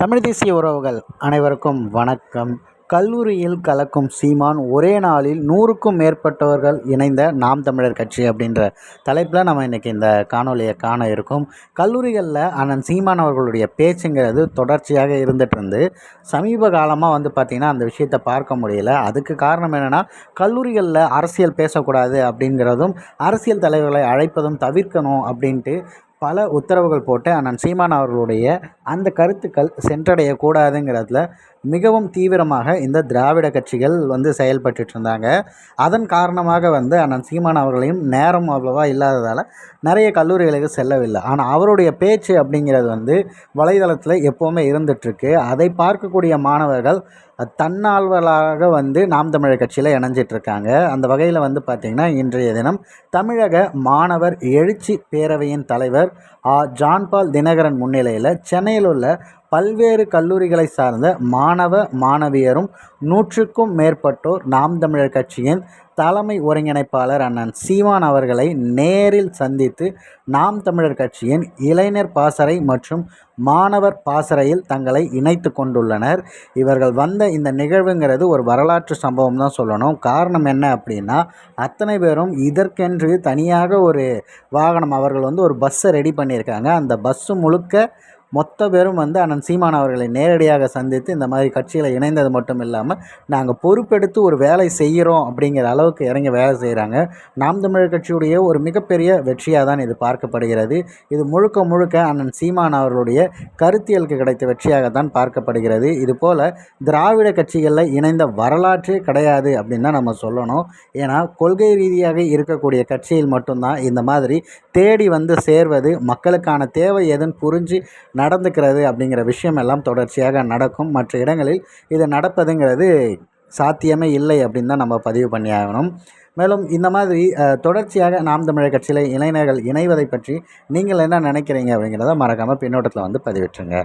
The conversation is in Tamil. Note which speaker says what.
Speaker 1: தமிழ் தேசிய உறவுகள் அனைவருக்கும் வணக்கம். கல்லூரியில் கலக்கும் சீமான் ஒரே நாளில் நூறுக்கும் மேற்பட்டவர்கள் இணைந்த நாம் தமிழர் கட்சி அப்படின்ற தலைப்பில் நம்ம இன்றைக்கி இந்த காணொலியை காண இருக்கோம். கல்லூரிகளில் அண்ணன் சீமான் அவர்களுடைய பேச்சுங்கிறது தொடர்ச்சியாக இருந்துகிட்டு இருந்து சமீப காலமாக வந்து பார்த்திங்கன்னா அந்த விஷயத்தை பார்க்க முடியல. அதுக்கு காரணம் என்னென்னா கல்லூரிகளில் அரசியல் பேசக்கூடாது அப்படிங்கிறதும் அரசியல் தலைவர்களை அழைப்பதும் தவிர்க்கணும் அப்படின்ட்டு பல உத்தரவுகள் போட்டு அண்ணன் சீமான் அவர்களுடைய அந்த கருத்துக்கள் சென்றடையக்கூடாதுங்கிறதுல மிகவும் தீவிரமாக இந்த திராவிட கட்சிகள் வந்து செயல்பட்டு இருந்தாங்க அதன் காரணமாக வந்து அண்ணன் சீமான் அவர்களையும் நேரம் அவ்வளோவா இல்லாததால் நிறைய கல்லூரிகளுக்கு செல்லவில்லை. ஆனால் அவருடைய பேச்சு அப்படிங்கிறது வந்து வலைதளத்தில் எப்போவுமே இருந்துகிட்ருக்கு அதை பார்க்கக்கூடிய மாணவர்கள் தன்னால்வலாக வந்து நாம் தமிழர் கட்சியில் இணைஞ்சிட்ருக்காங்க. அந்த வகையில் வந்து பார்த்திங்கன்னா இன்றைய தினம் தமிழக மாணவர் எழுச்சி பேரவையின் தலைவர் ஆ ஜான்பால் தினகரன் முன்னிலையில் சென்னையில் உள்ள பல்வேறு கல்லூரிகளை சார்ந்த மாணவ மாணவியரும் நூற்றுக்கும் மேற்பட்டோர் நாம் தமிழர் கட்சியின் தலைமை ஒருங்கிணைப்பாளர் அண்ணன் சீமான் அவர்களை நேரில் சந்தித்து நாம் தமிழர் கட்சியின் இளைஞர் பாசறை மற்றும் மாணவர் பாசறையில் தங்களை இணைத்து கொண்டுள்ளனர். இவர்கள் வந்த இந்த நிகழ்வுங்கிறது ஒரு வரலாற்று சம்பவம் தான் சொல்லணும். காரணம் என்ன அப்படின்னா அத்தனை பேரும் இதற்கென்று தனியாக ஒரு வாகனம் அவர்கள் வந்து ஒரு பஸ்ஸை ரெடி பண்ணியிருக்காங்க. அந்த பஸ்ஸு முழுக்க மொத்த பேரும் வந்து அண்ணன் சீமான் அவர்களை நேரடியாக சந்தித்து இந்த மாதிரி கட்சியில் இணைந்தது மட்டும் இல்லாமல் நாங்கள் பொறுப்பெடுத்து ஒரு வேலை செய்கிறோம் அப்படிங்கிற அளவுக்கு இறங்கி வேலை செய்கிறாங்க நாம் தமிழர் கட்சியுடைய ஒரு மிகப்பெரிய வெற்றியாக தான் இது பார்க்கப்படுகிறது. இது முழுக்க முழுக்க அண்ணன் சீமான் அவர்களுடைய கருத்தியலுக்கு கிடைத்த வெற்றியாக தான் பார்க்கப்படுகிறது இதுபோல் திராவிட கட்சிகளில் இணைந்த வரலாற்றே கிடையாது அப்படின்னு தான் நம்ம சொல்லணும். ஏன்னா கொள்கை ரீதியாக இருக்கக்கூடிய கட்சியில் மட்டும்தான் இந்த மாதிரி தேடி வந்து சேர்வது மக்களுக்கான தேவை எதுன்னு புரிஞ்சு நடந்துக்கிறது அப்படிங்கிற விஷயம் எல்லாம் தொடர்ச்சியாக நடக்கும். மற்ற இடங்களில் இது நடப்பதுங்கிறது சாத்தியமே இல்லை அப்படின்னு தான் நம்ம பதிவு பண்ணி ஆகணும் மேலும் இந்த மாதிரி தொடர்ச்சியாக நாம் தமிழர் கட்சியில் இளைஞர்கள் இணைவதை பற்றி நீங்கள் என்ன நினைக்கிறீங்க அப்படிங்கிறத மறக்காமல் பின்னோட்டத்தில் வந்து பதிவிட்டுருங்க.